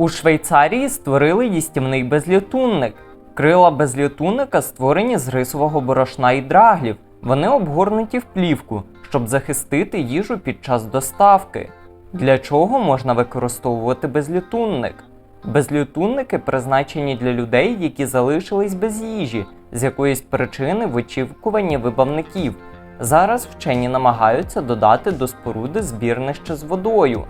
У Швейцарії створили їстівний безлітунник. Крила безлітунника створені з рисового борошна і драглів. Вони обгорнуті в плівку, щоб захистити їжу під час доставки. Для чого можна використовувати безлітунник? Безлютунники призначені для людей, які залишились без їжі з якоїсь причини в очікуванні вибавників. Зараз вчені намагаються додати до споруди збірнище з водою.